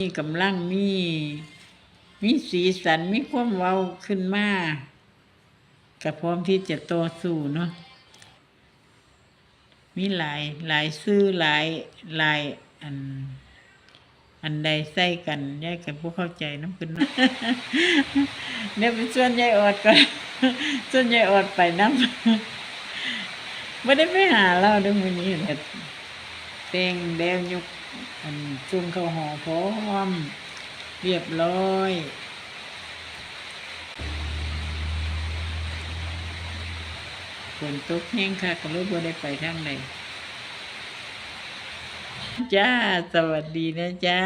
มีกำลังมี มีสีสันมีความเว้าขึ้นมาก็พร้อมที่จะต่อสู้เนาะมีหลายหลายซื้อหลายหลายอัน อันใดใส่กันยายกันพวกเข้าใจน้ำขึ้นเนาะเนี่ยเป็นส่วนยายออดก่อนส่วนยายออดไปน้ำไม่ได้ไปหาเราด้วยมือนี้แต่แต่งแดงยก อันจุ่มข้าวหอพร้อม เรียบร้อยฝนตกแห้งค่ะก็เลยบ่ได้ไปทางใดจ้า สวัสดีนะจ้า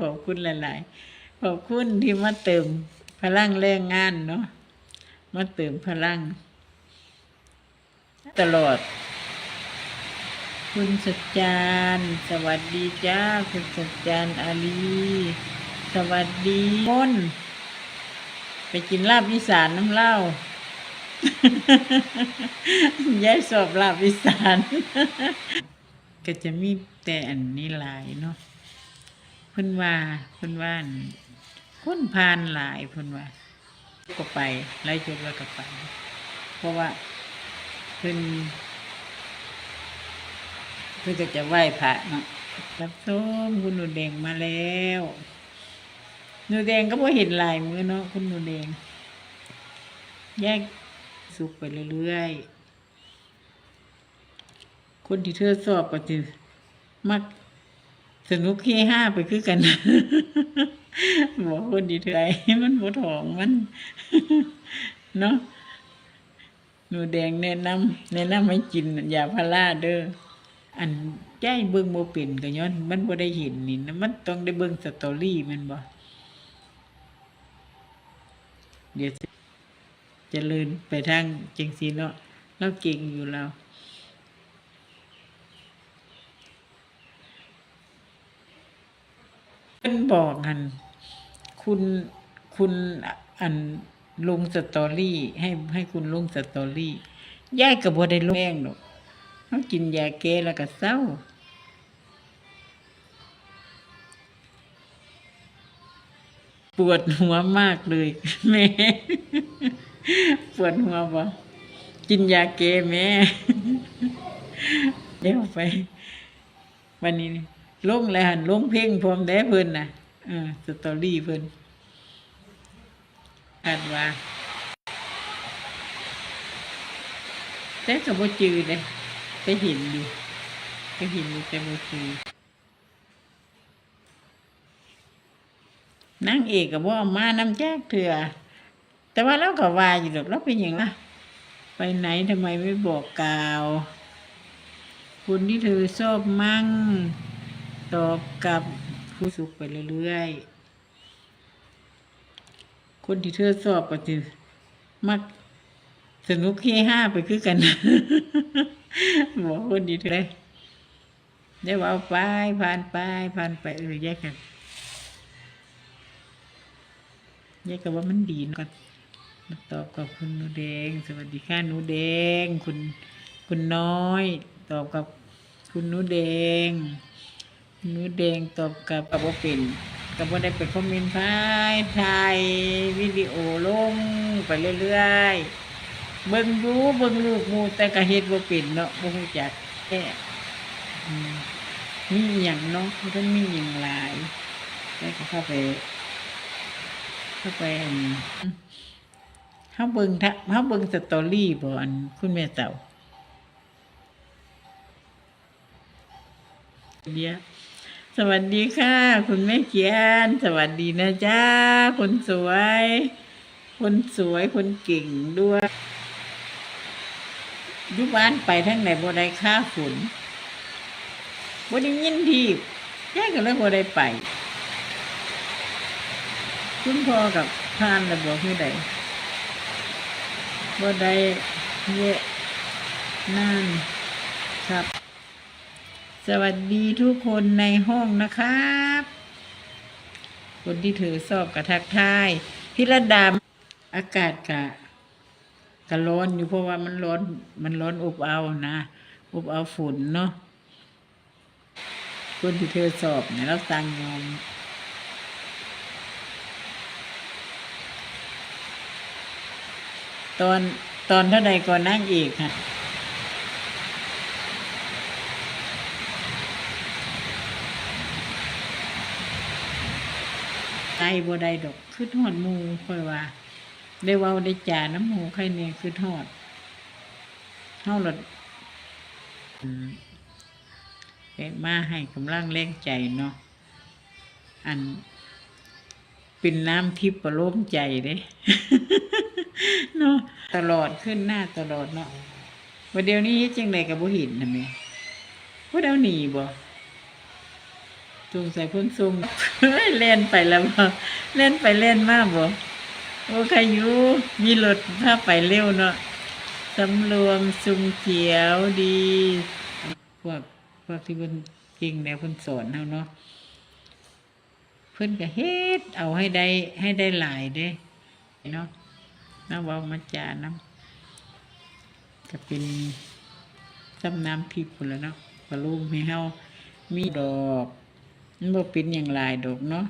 ขอบคุณหลายๆ ขอบคุณที่มาเติมพลังแรงงานเนาะมาเติมพลัง ตลอด คุณสัจจานสวัสดีจ้า คุณสัจจานอาลี สวัสดีมนไปกินลาบอีสานน้ำเหล้ายายสอบลาบอีสาน ก็จะมีแต่อันนี้หลายเนาะเพิ่นว่าเพิ่นว่านคนพานหลายเพิ่นว่าก็ไปไล่จบแล้วก็ไป เพราะว่าเพิ่น พิ่นก็จะไหว้พระเนาะรับส้มคุณหนูแดงมาแล้วหนูแดงก็บ่เห็นลายมือเนาะคุณหนูแดง แยกสุกไปเรื่อยๆ คนที่เธอสอบก็จะมักสนุกเฮฮาไปคือกันบอกคนที่เธอไอ้มันบ่ถองมัน เนาะหนูแดงแนะนำแนะนำให้กินยาพาราเด้อ อันใจเบิ่งบ่เป็นก็ย้อนมันบ่ได้เห็นนี่นะมันต้องได้เบิ่งสตอรี่แมันบ่เดี๋ยวจะเจะเลินไปทางจังซี่เนาะเราเก่งอยู่แล้วเพิ่นบอกกันคุณคุณอันลงสตอรี่ ให้ให้คุณลงสตอรี่ยายก็บ่ได้ลงแรงดอก เฮากินยาแก้แล้วก็เศร้าปวดหัวมากเลยแม่ปวดหัวบ่กินยาแก้แม่เดี๋ยวไป วันนี้ลงแล้วหันลงเพลงพร้อมแด้เพิ่นน่ะเออสตอรี่เพิ่นคาดว่าแต่ก็บ่จือเด้ ไปเห็นอยู่ไปเห็นอยู่แต่บ่จือนางเอกก็บ่เอามาน้ำแจกเถื่อแต่ว่าเราก็ว่าอยู่ดอกเราเป็นหยังล่ะไปไหนทำไมไม่บอกกล่าวคนที่เธอชอบมั่ง ตอบกับผู้สุขไปเรื่อยๆ คนที่เธอสอบก็จะมักสนุกเฮฮาไปคือกัน บอกคนที่เธอได้ได้ว่าเอาไปผ่านไปผ่านไปเออแยกกันแยกกันว่ามันดีก่อนมาตอบกับคุณหนูแดง สวัสดีค่ะหนูแดง คุณคุณน้อย ตอบกับคุณหนูแดงหนูแดงตอบกับกับว่าเป็นกับว่าได้ไปคอมเมนต์พายถ่ายวิดีโอลงไปเรื่อยๆ เบิ่งดูเบิ่งลูกมูแต่ก็เฮ็ดบ่เป็นเนาะบ่รู้จักแค่อืมมีอย่างเนาะมันมีอย่างหลายแล้วก็เข้าไป เข้าไปอันเฮาเบิ่งทะเฮาเบิ่งสตอรี่บ่อันคุณแม่เต่าเดียสวัสดีค่ะ คุณแม่เกียน สวัสดีนะจ้าคนสวย คนสวยคนเก่งด้วย ยุบ้านไปทั้งไหนบ่ได้ค่าฝนบ่ได้ยินทีแย่ก็เลยบ่ได้ไป คุณพ่อกับพานระบอกคือใดบ่ได้เยะนั่นครับ สวัสดีทุกคนในห้องนะครับ คนที่ถือสอบกระทักทายพิรดามอากาศกะ ก็ร้อนอยู่เพราะว่ามันร้อน มันร้อนอบเอานะอบเอาฝุ่นเนาะคนที่เธอสอบเนี่ยเราสั่งยอมตอนตอนเท่าใดก่อนนั่งอีกค่ะใด้บ่ได้ดอกขึ้นหอนมูค่อยว่า ได้เว้าได้จาน้ำหมูไข่เนี่ยคือทอดเฮาหละอืมเอ็มาให้กำลังแรงใจเนาะอัน เป็นน้ำทิพย์ประโลมใจเด้เนาะตลอดขึ้นหน้าตลอดเนาะวันเดียวนี้เฮ็ดจังไดกับบ่เห็นนะแม่ว่าเดาหนีบ่สงใสัยเพิ่นส่งเฮ้ยเล่นไปแล้วบ่เล่นไปเล่นมากบ่ โอ้ใคอยู่มีรถพาไปเร็วเนาะสำรวมสุงเขียวดี พวกพวกที่เพิ่นเก่งแนวเพิ่นสอนเฮาเนาะเพิ่นก็เฮ็ดเอาให้ได้ให้ได้หลายเด้เนาะน้าเว้ามาจาน้ำก็เป็นซ้ำน้ำพริกพุ่นละเนาะปลาลูกให้เฮามีดอกมันบ่เป็นอย่างลายดอกเนาะ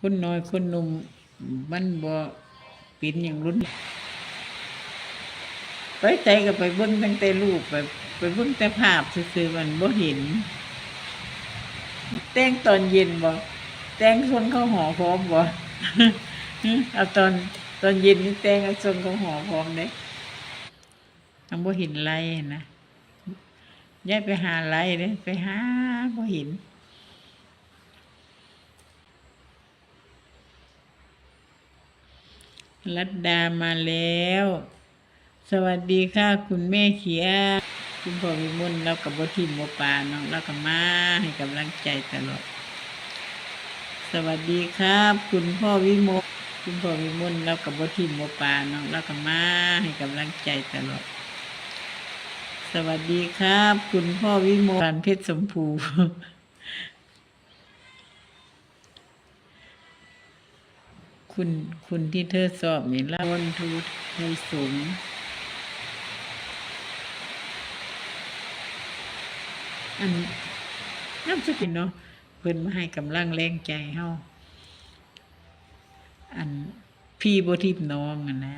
คนน้อยคนหนุ่ม มันบ่ป็นอย่างรุ่นไปใจก็ไปเบิ่งตั้งแต่รูปไปไปเบิ่งแต่ภาพซื่อๆมันบ่เห็น แต่งตอนเย็นบ่แต่งส่วนเข้าวหอพร้อมบ่เอาตอนตอนเย็นนี่แต่งเอาส่วนเข้าวหอพร้อมเด้ทำบ่เห็นไรนะย้ายไปหาไรเด้ไปหาบ่เห็น รัดดามาแล้ว สวัสดีค่ะ คุณแม่เขียคุณพ่อวิมลเรากับบทีมโมปลาเนาะเราก็มาให้กำลังใจตลอด สวัสดีครับ คุณพ่อวิมลคุณพ่อวิมลเรากับบทีมโมปลาเนาะเราก็มาให้กำลังใจตลอด สวัสดีครับ คุณพ่อวิมลการเพชรสมภู คุณคุณที่เธอสอบนี่ละวนทูในสูงอันน้ำสกินเนาะเพิ่นมาให้กำลังแรงใจเฮาอันพี่บ่ทิมน้องอะนะ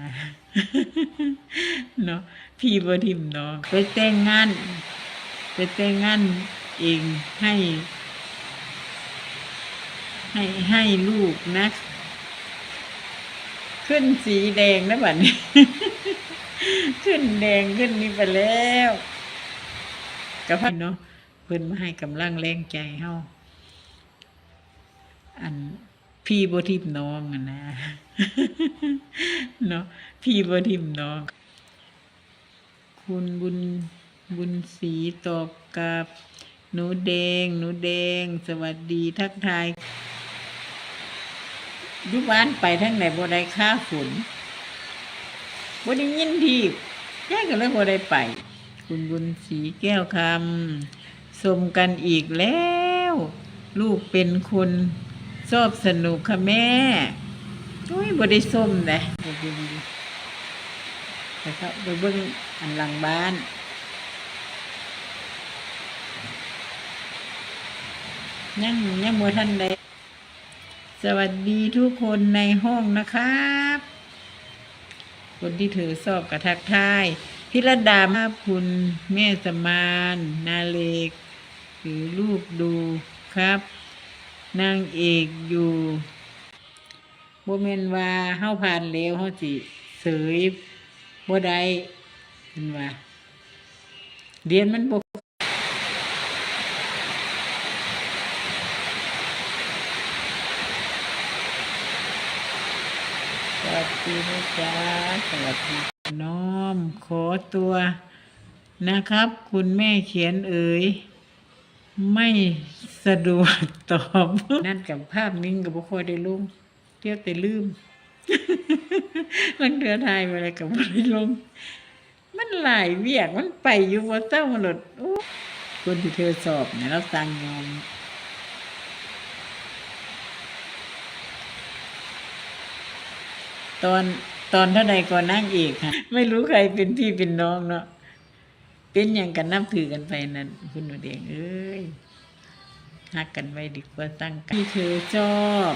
เนาะพี่บ่ทิมน้อง ไปแต่งงานไปแต่งงานเองให้ ให้ให้ลูกนะ ขึ้นสีแดงนะบัดนี้ ขึ้นแดงขึ้นนี่ไปแล้วกับพี่เนาะเพิ่นมาให้กำลังแรงใจเฮาอันพี่บ่ทิมน้องอะนะเนาะพี่บ่ทิมน้อง คุณบุญบุญศรีตอบกับหนูแดง หนูแดง สวัสดีทักทาย ยุบ้านไปทั้งไหนบ่ได้ค่าฝนบ่ได้ยินทีแย่ก็เลยบ่ได้ไป คุณบุญศรีแก้วคำสมกันอีกแล้ว ลูกเป็นคนชอบสนุกค่ะแม่โอ้ยบ่ได้ส้มเลยบ่เบิ่งดิไปครับไปเบิ่งอันหลังบ้านยังยังบ่ทันได้ สวัสดีทุกคนในห้องนะครับ คนที่ถือสอบกระทักทายพิรดามาคุณแม่สมานนาเลกถือรูปดูครับ นางเอกอยู่บ่แม่นว่าเฮาผ่านแล้วเฮาสิเสยบ่ได้เห็นว่าเรียนมันบ่ สวัสดีนะ จ๊ะสวัสดีน้อมขอตัวนะครับ คุณแม่เขียนเอ่ยไม่สะดวกตอบ นั่นกับภาพนิ่งกับบุคคลได้ลงเที่ยวแต่ลืมมันเดือทายไปอะไรกับบุได้ลงมันหลายเวียกมันไปอยู่ว่าเต้ามันหลดคนที่เธอสอบเนี่ยเราสั่งยอมตอน ตอนเท่าใดก่อนนั่งเอกค่ะ ไม่รู้ใครเป็นพี่เป็นน้องเนาะเป็นอย่างกันนับถือกันไปนั่นคุณหนูเดงเอ้ยฮักกันไว้ดีกว่าตั้งกันที่เธอชอบ